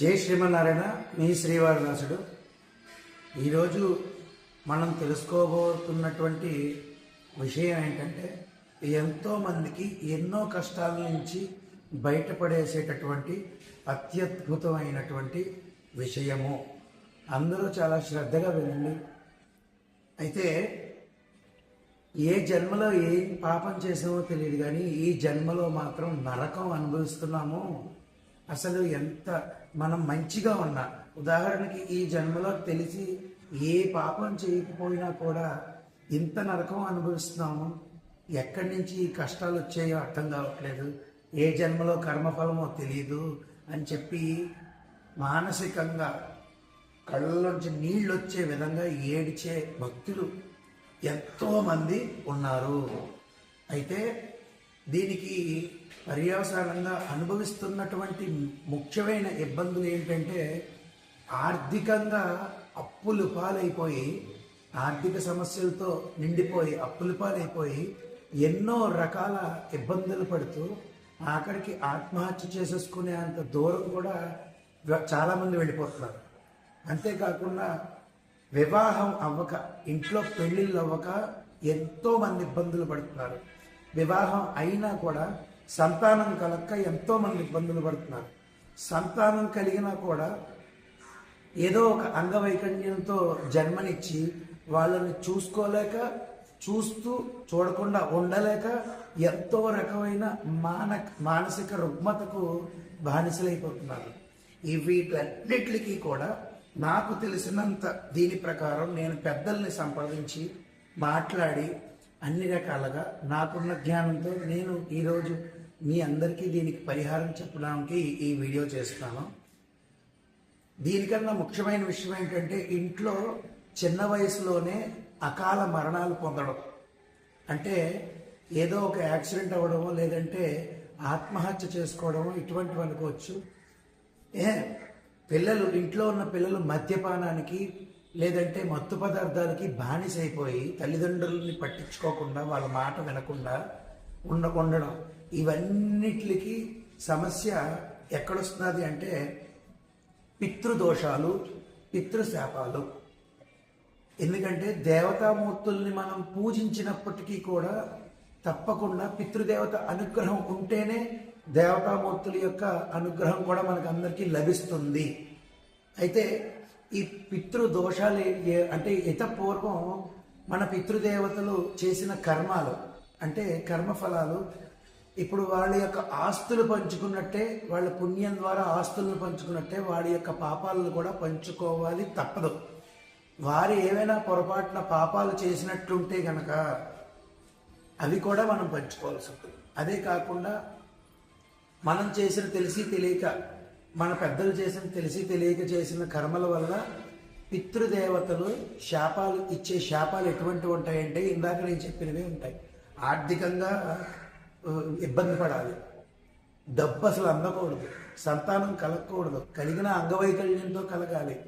జై శ్రీమన్నారాయణ మీ శ్రీవారిదాసుడు. ఈరోజు మనం తెలుసుకోబోతున్నటువంటి విషయం ఏంటంటే ఎంతోమందికి ఎన్నో కష్టాల నుంచి బయటపడేసేటటువంటి అత్యద్భుతమైనటువంటి విషయము. అందరూ చాలా శ్రద్ధగా వినండి. అయితే ఏ జన్మలో ఏం పాపం చేసామో తెలియదు కానీ ఈ జన్మలో మాత్రం నరకం అనుభవిస్తున్నాము. అసలు ఎంత మనం మంచిగా ఉన్నా. ఉదాహరణకి ఈ జన్మలో తెలిసి ఏ పాపం చేయకపోయినా కూడా ఇంత నరకం అనుభవిస్తున్నాము. ఎక్కడి నుంచి ఈ కష్టాలు వచ్చాయో అర్థం కావట్లేదు. ఏ జన్మలో కర్మఫలమో తెలియదు అని చెప్పి మానసికంగా కళ్ళలోంచి నీళ్ళు వచ్చే విధంగా ఏడిచే భక్తులు ఎంతోమంది ఉన్నారు. అయితే దీనికి పర్యవసానంగా అనుభవిస్తున్నటువంటి ముఖ్యమైన ఇబ్బందులు ఏంటంటే ఆర్థికంగా అప్పులు పాలైపోయి ఆర్థిక సమస్యలతో నిండిపోయి అప్పులు పాలైపోయి ఎన్నో రకాల ఇబ్బందులు పడుతూ ఆఖరికి ఆత్మహత్య చేసేసుకునే అంత దూరం కూడా చాలామంది వెళ్ళిపోతున్నారు. అంతేకాకుండా వివాహం అవ్వక ఇంట్లో పెళ్ళిళ్ళు అవ్వక ఎంతోమంది ఇబ్బందులు పడుతున్నారు. వివాహం అయినా కూడా సంతానం కలక్క ఎంతో మంది ఇబ్బందులు పడుతున్నారు. సంతానం కలిగినా కూడా ఏదో ఒక అంగవైకల్యంతో జన్మనిచ్చి వాళ్ళని చూసుకోలేక చూస్తూ చూడకుండా ఉండలేక ఎంతో రకమైన మాన మానసిక రుగ్మతకు బానిసలైపోతున్నారు. ఈ వీటన్నిటికీ కూడా నాకు తెలిసినంత దీని ప్రకారం నేను పెద్దల్ని సంప్రదించి మాట్లాడి అన్ని రకాలుగా నాకున్న జ్ఞానంతో నేను ఈరోజు మీ అందరికీ దీనికి పరిహారం చెప్పడానికి ఈ వీడియో చేస్తాను. దీనికన్నా ముఖ్యమైన విషయం ఏంటంటే ఇంట్లో చిన్న వయసులోనే అకాల మరణాలు పొందడం. అంటే ఏదో ఒక యాక్సిడెంట్ అవ్వడమో లేదంటే ఆత్మహత్య చేసుకోవడమో ఇటువంటివి అనుకోవచ్చు. ఏ పిల్లలు ఇంట్లో ఉన్న పిల్లలు మద్యపానానికి లేదంటే మత్తు పదార్థాలకి బానిసైపోయి తల్లిదండ్రులని పట్టించుకోకుండా వాళ్ళ మాట వినకుండా ఉండ ఉండడం ఇవన్నిటికి సమస్య ఎక్కడొస్తున్నది అంటే పితృదోషాలు పితృశాపాలు. ఎందుకంటే దేవతామూర్తుల్ని మనం పూజించినప్పటికీ కూడా తప్పకుండా పితృదేవత అనుగ్రహం ఉంటేనే దేవతామూర్తుల యొక్క అనుగ్రహం కూడా మనకు అందరికీ లభిస్తుంది. అయితే ఈ పితృదోషాలు అంటే ఇత పూర్వం మన పితృదేవతలు చేసిన కర్మాలు అంటే కర్మఫలాలు ఇప్పుడు వాళ్ళ యొక్క ఆస్తులు పంచుకున్నట్టే వాళ్ళ పుణ్యం ద్వారా ఆస్తులను పంచుకున్నట్టే వాడి యొక్క పాపాలను కూడా పంచుకోవాలి తప్పదు. వారు ఏవైనా పొరపాటున పాపాలు చేసినట్లుంటే గనక అవి కూడా మనం పంచుకోవాల్సి ఉంటుంది. అదే కాకుండా మనం చేసిన తెలిసి తెలియక మన పెద్దలు చేసిన తెలిసి తెలియక చేసిన కర్మల వల్ల పితృదేవతలు శాపాలు ఇచ్చే శాపాలు ఎటువంటి ఉంటాయంటే ఇందాక నేను చెప్పినవే ఉంటాయి. ఆర్థికంగా ఇబ్బంది పడాలి. డబ్బు అసలు అందకూడదు. సంతానం కలగకూడదు. కలిగిన అంగవైకల్యంతో కలగాలి.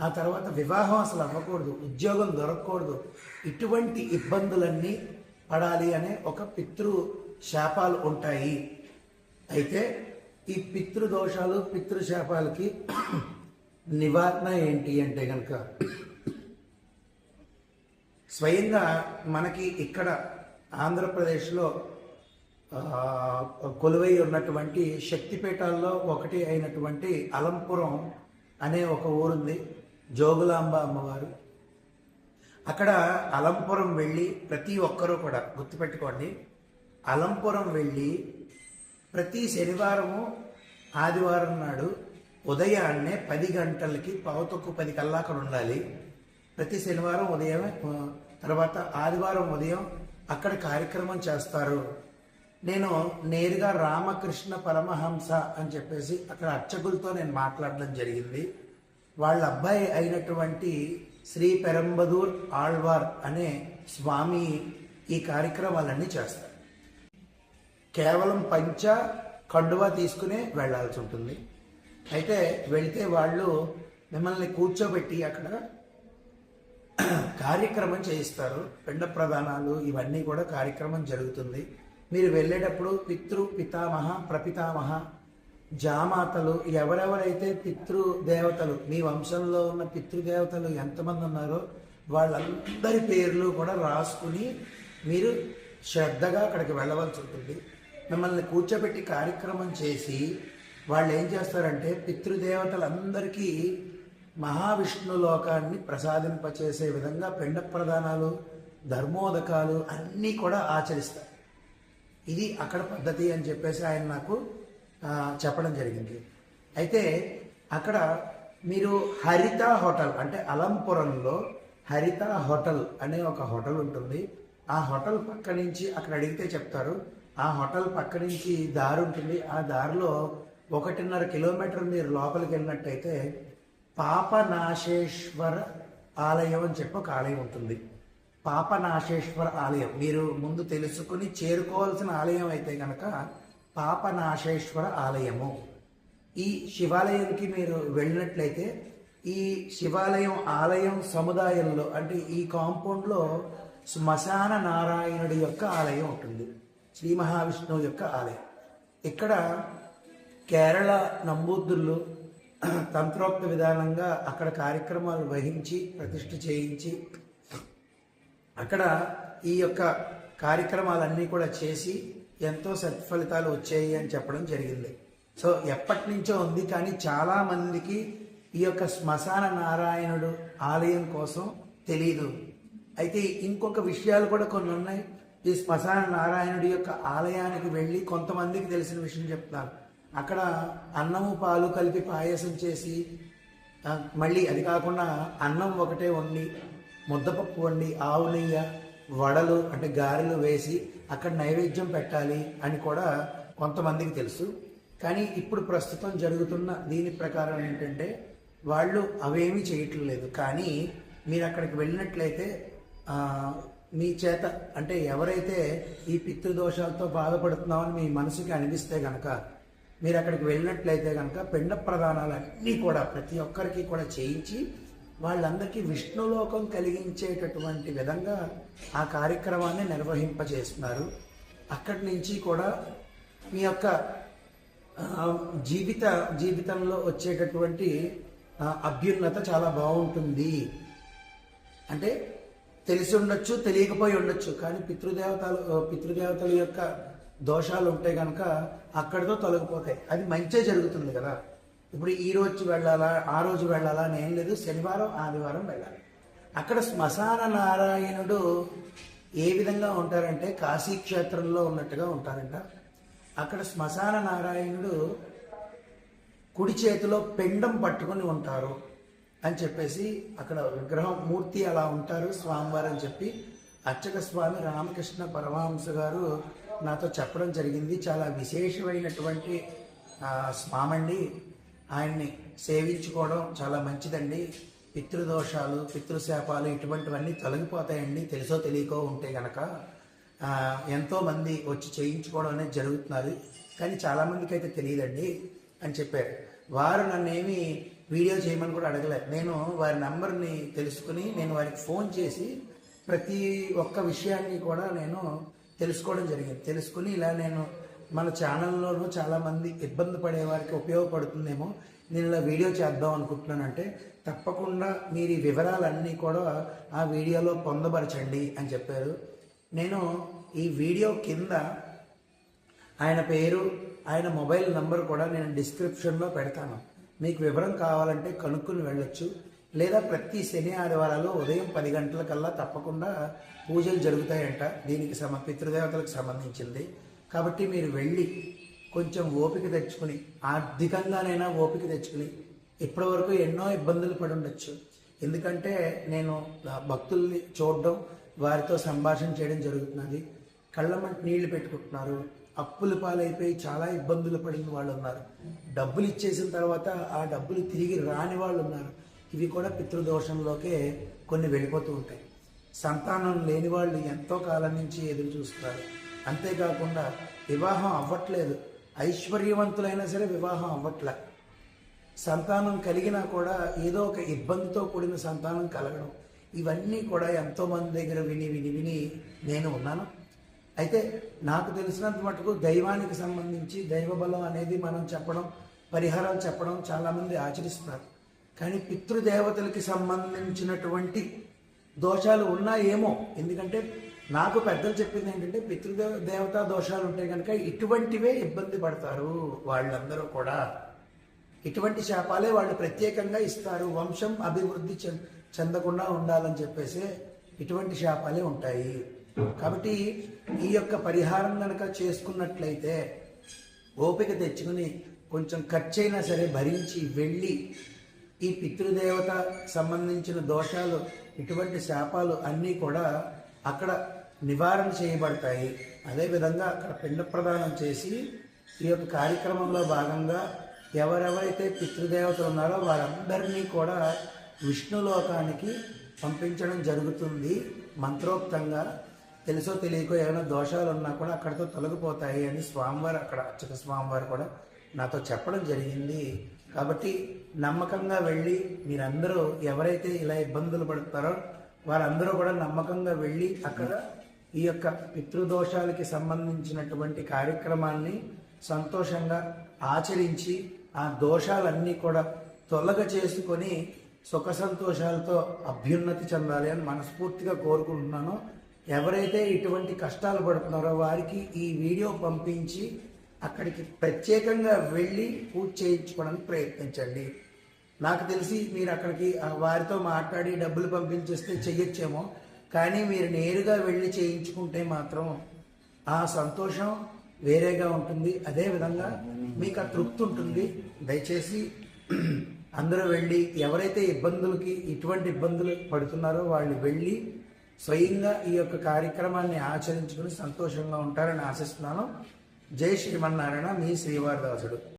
ఆ తర్వాత వివాహం అసలు అవ్వకూడదు. ఉద్యోగం దొరకకూడదు. ఇటువంటి ఇబ్బందులన్నీ పడాలి అనే ఒక పితృ శాపాలు ఉంటాయి. అయితే ఈ పితృదోషాలు పితృశాపాలకి నివారణ ఏంటి అంటే కనుక స్వయంగా మనకి ఇక్కడ ఆంధ్రప్రదేశ్లో కొలువై ఉన్నటువంటి శక్తిపీఠాల్లో ఒకటి అయినటువంటి అలంపురం అనే ఒక ఊరుంది జోగులాంబ అమ్మవారు. అక్కడ అలంపురం వెళ్ళి ప్రతి ఒక్కరూ కూడా గుర్తుపెట్టుకోండి అలంపురం వెళ్ళి ప్రతి శనివారము ఆదివారం నాడు ఉదయాన్నే పది గంటలకి పావుతొక్కు పది కల్లా అక్కడ ఉండాలి. ప్రతి శనివారం ఉదయం తర్వాత ఆదివారం ఉదయం అక్కడ కార్యక్రమం చేస్తారు. నేను నేరుగా రామకృష్ణ పరమహంస అని చెప్పేసి అక్కడ అర్చకులతో నేను మాట్లాడడం జరిగింది. వాళ్ళ అబ్బాయి అయినటువంటి శ్రీ పెరంబదూర్ ఆళ్వార్ అనే స్వామి ఈ కార్యక్రమాలన్నీ చేస్తారు. కేవలం పంచ కండువా తీసుకునే వెళ్ళాల్సి ఉంటుంది. అయితే వెళితే వాళ్ళు మిమ్మల్ని కూర్చోబెట్టి అక్కడ కార్యక్రమం చేయిస్తారు. పిండ ప్రధానాలు ఇవన్నీ కూడా కార్యక్రమం జరుగుతుంది. మీరు వెళ్ళేటప్పుడు పితృ పితామహ ప్రపితామహ జామాతలు ఎవరెవరైతే పితృ దేవతలు మీ వంశంలో ఉన్న పితృదేవతలు ఎంతమంది ఉన్నారో వాళ్ళందరి పేర్లు కూడా రాసుకుని మీరు శ్రద్ధగా అక్కడికి వెళ్ళవలసి ఉంటుంది. మిమ్మల్ని కూర్చోబెట్టి కార్యక్రమం చేసి వాళ్ళు ఏం చేస్తారంటే పితృదేవతలందరికీ మహావిష్ణు లోకాన్ని ప్రసాదింపచేసే విధంగా పిండ ప్రదానాలు ధర్మోదకాలు అన్నీ కూడా ఆచరిస్తారు. ఇది అక్కడ పద్ధతి అని చెప్పేసి ఆయన నాకు చెప్పడం జరిగింది. అయితే అక్కడ మీరు హరిత హోటల్ అంటే అలంపురంలో హరిత హోటల్ అనే ఒక హోటల్ ఉంటుంది. ఆ హోటల్ పక్క నుంచి అక్కడ అడిగితే చెప్తారు ఆ హోటల్ పక్క నుంచి దారి ఉంటుంది. ఆ దారిలో ఒకటిన్నర కిలోమీటర్ మీరు లోపలికి వెళ్ళినట్టయితే పాపనాశేశ్వర ఆలయం అని చెప్పి ఒక ఆలయం ఉంటుంది. పాపనాశేశ్వర ఆలయం. మీరు ముందు తెలుసుకుని చేరుకోవాల్సిన ఆలయం అయితే కనుక పాపనాశేశ్వర ఆలయము. ఈ శివాలయానికి మీరు వెళ్ళినట్లయితే ఈ శివాలయం ఆలయం సముదాయంలో అంటే ఈ కాంపౌండ్లో శ్మశాన నారాయణుడి యొక్క ఆలయం ఉంటుంది. శ్రీ మహావిష్ణువు యొక్క ఆలయం. ఇక్కడ కేరళ నంబూద్రులు తంత్రోక్త విధానంగా అక్కడ కార్యక్రమాలు వహించి ప్రతిష్ఠ చేయించి అక్కడ ఈ యొక్క కార్యక్రమాలన్నీ కూడా చేసి ఎంతో సత్ఫలితాలు వచ్చాయి అని చెప్పడం జరిగింది. సో ఎప్పటి నుంచో ఉంది కానీ చాలామందికి ఈ యొక్క శ్మశాన నారాయణుడు ఆలయం కోసం తెలియదు అయితే ఇంకొక విషయాలు కూడా కొన్ని ఉన్నాయి. ఈ శ్మశాన నారాయణుడి యొక్క ఆలయానికి వెళ్ళి కొంతమందికి తెలిసిన విషయం చెప్తారు. అక్కడ అన్నము పాలు కలిపి పాయసం చేసి మళ్ళీ అది కాకుండా అన్నం ఒకటే వండి ముద్దపప్పు వండి ఆవు నెయ్య వడలు అంటే గారెలు వేసి అక్కడ నైవేద్యం పెట్టాలి అని కూడా కొంతమందికి తెలుసు. కానీ ఇప్పుడు ప్రస్తుతం జరుగుతున్న దీని ప్రకారం ఏంటంటే వాళ్ళు అవేమీ చేయట్లేదు. కానీ మీరు అక్కడికి వెళ్ళినట్లయితే మీ చేత అంటే ఎవరైతే ఈ పితృదోషాలతో బాధపడుతున్నామని మీ మనసుకి అనిపిస్తే గనక మీరు అక్కడికి వెళ్ళినట్లయితే కనుక పిండ ప్రధానాలన్నీ కూడా ప్రతి ఒక్కరికి కూడా చేయించి వాళ్ళందరికీ విష్ణులోకం కలిగించేటటువంటి విధంగా ఆ కార్యక్రమాన్ని నిర్వహింపజేస్తున్నారు. అక్కడి నుంచి కూడా మీ యొక్క జీవిత జీవితంలో వచ్చేటటువంటి అభ్యున్నత చాలా బాగుంటుంది. అంటే తెలిసి ఉండొచ్చు తెలియకపోయి ఉండొచ్చు. కానీ పితృదేవతలు పితృదేవతల యొక్క దోషాలు ఉంటే కనుక అక్కడితో తొలగిపోతాయి. అది మంచే జరుగుతుంది కదా. ఇప్పుడు ఈ రోజు వెళ్ళాలా ఆ రోజు వెళ్ళాలా అని ఏం లేదు. శనివారం ఆదివారం వెళ్ళాలి. అక్కడ శ్మశాన నారాయణుడు ఏ విధంగా ఉంటారంటే కాశీ క్షేత్రంలో ఉన్నట్టుగా ఉంటారంట. అక్కడ శ్మశాన నారాయణుడు కుడి చేతిలో పెండం పట్టుకొని ఉంటారు. అని చెప్పేసి అక్కడ విగ్రహం మూర్తి అలా ఉంటారు స్వామివారు అని చెప్పి. అర్చక స్వామి రామకృష్ణ పరమహంస గారు నాతో చెప్పడం జరిగింది. చాలా విశేషమైనటువంటి స్వామండి. ఆయన్ని సేవించుకోవడం చాలా మంచిదండి. పితృదోషాలు పితృశాపాలు ఇటువంటివన్నీ తొలగిపోతాయండి. తెలుసో తెలియకో ఉంటే గనక. ఎంతోమంది వచ్చి చేయించుకోవడం అనేది జరుగుతున్నారు కానీ చాలామందికి అయితే తెలియదండి అని చెప్పారు. వారు నన్నేమి వీడియో చేయమని కూడా అడగలేదు నేను వారి నంబర్ని తెలుసుకుని నేను వారికి ఫోన్ చేసి ప్రతి ఒక్క విషయాన్ని కూడా నేను తెలుసుకోవడం జరిగింది. తెలుసుకుని ఇలా నేను మన ఛానల్లోనూ చాలామంది ఇబ్బంది పడే వారికి ఉపయోగపడుతుందేమో నేను ఇలా వీడియో చేద్దాం అనుకుంటున్నానంటే తప్పకుండా మీరు ఈ వివరాలన్నీ కూడా ఆ వీడియోలో పొందపరచండి అని చెప్పారు. నేను ఈ వీడియో కింద ఆయన పేరు ఆయన మొబైల్ నంబర్ కూడా నేను డిస్క్రిప్షన్లో పెడతాను. మీకు వివరం కావాలంటే కనుక్కుని వెళ్ళొచ్చు. లేదా ప్రతి శని ఆదివారాలు ఉదయం పది గంటలకల్లా తప్పకుండా పూజలు జరుగుతాయంట. దీనికి సమ పితృదేవతలకు సంబంధించింది. కాబట్టి మీరు వెళ్ళి కొంచెం ఓపిక తెచ్చుకుని ఆర్థికంగానైనా ఓపిక తెచ్చుకుని ఇప్పటివరకు ఎన్నో ఇబ్బందులు పడి ఉండొచ్చు. ఎందుకంటే నేను భక్తుల్ని చూడడం వారితో సంభాషణ చేయడం జరుగుతున్నది. కళ్ళమంట నీళ్ళు పెట్టుకుంటున్నారు. అప్పుల పాలైపోయి చాలా ఇబ్బందులు పడిన వాళ్ళు ఉన్నారు డబ్బులు ఇచ్చేసిన తర్వాత ఆ డబ్బులు తిరిగి రాని వాళ్ళు ఉన్నారు ఇవి కూడా పితృదోషంలోకే కొన్ని వెళ్ళిపోతూ ఉంటాయి. సంతానం లేని వాళ్ళు ఎంతో కాలం నుంచి ఎదురు చూస్తున్నారు. అంతేకాకుండా వివాహం అవ్వట్లేదు. ఐశ్వర్యవంతులైనా సరే వివాహం అవ్వట్లే. సంతానం కలిగినా కూడా ఏదో ఒక ఇబ్బందితో కూడిన సంతానం కలగడం. ఇవన్నీ కూడా ఎంతోమంది దగ్గర విని విని విని నేను ఉన్నాను. అయితే నాకు తెలిసినంత మటుకు దైవానికి సంబంధించి దైవ బలం అనేది మనం చెప్పడం పరిహారాలు చెప్పడం చాలామంది ఆచరిస్తున్నారు కానీ పితృదేవతలకి సంబంధించినటువంటి దోషాలు ఉన్నాయేమో. ఎందుకంటే నాకు పెద్దలు చెప్పింది ఏంటంటే పితృదేవ దేవతా దోషాలు ఉంటాయి కనుక ఇటువంటివే ఇబ్బంది పడతారు వాళ్ళందరూ కూడా. ఇటువంటి శాపాలే వాళ్ళు ప్రత్యేకంగా ఇస్తారు. వంశం అభివృద్ధి చెందకుండా ఉండాలని చెప్పేసి ఇటువంటి శాపాలే ఉంటాయి. కాబట్టి ఈ యొక్క పరిహారం కనుక చేసుకున్నట్లయితే ఓపిక తెచ్చుకుని కొంచెం ఖర్చైనా సరే భరించి వెళ్ళి ఈ పితృదేవత సంబంధించిన దోషాలు ఇటువంటి శాపాలు అన్నీ కూడా అక్కడ నివారణ చేయబడతాయి. అదేవిధంగా అక్కడ పిండ ప్రదానం చేసి ఈ యొక్క కార్యక్రమంలో భాగంగా ఎవరెవరైతే పితృదేవతలు ఉన్నారో వారందరినీ కూడా విష్ణులోకానికి పంపించడం జరుగుతుంది. మంత్రోక్తంగా తెలుసో తెలియకో ఏమైనా దోషాలు ఉన్నా కూడా అక్కడితో తొలగిపోతాయి అని స్వామివారు అక్కడ అర్చక స్వామివారు కూడా నాతో చెప్పడం జరిగింది. కాబట్టి నమ్మకంగా వెళ్ళి మీరందరూ ఎవరైతే ఇలా ఇబ్బందులు పడుతారో వారందరూ కూడా నమ్మకంగా వెళ్ళి అక్కడ ఈ యొక్క పితృదోషాలకి సంబంధించినటువంటి కార్యక్రమాన్ని సంతోషంగా ఆచరించి ఆ దోషాలన్నీ కూడా తొలగ చేసుకొని సుఖ సంతోషాలతో అభ్యున్నతి చెందాలి అని మనస్ఫూర్తిగా కోరుకుంటున్నాను. ఎవరైతే ఇటువంటి కష్టాలు పడుతున్నారో వారికి ఈ వీడియో పంపించి అక్కడికి ప్రత్యేకంగా వెళ్ళి పూజ చేయించుకోవడానికి ప్రయత్నించండి. నాకు తెలిసి మీరు అక్కడికి వారితో మాట్లాడి డబ్బులు పంపించేస్తే చెయ్యొచ్చేమో కానీ మీరు నేరుగా వెళ్ళి చేయించుకుంటే మాత్రం ఆ సంతోషం వేరేగా ఉంటుంది. అదేవిధంగా మీకు ఆ తృప్తి ఉంటుంది. దయచేసి అందరూ వెళ్ళి ఎవరైతే ఇబ్బందులకి ఇటువంటి ఇబ్బందులు పడుతున్నారో వాళ్ళు వెళ్ళి స్వయంగా ఈ యొక్క కార్యక్రమాన్ని ఆచరించుకుని సంతోషంగా ఉంటారని ఆశిస్తున్నాను. జై శ్రీమన్నారాయణ మీ శ్రీవారిదాసుడు.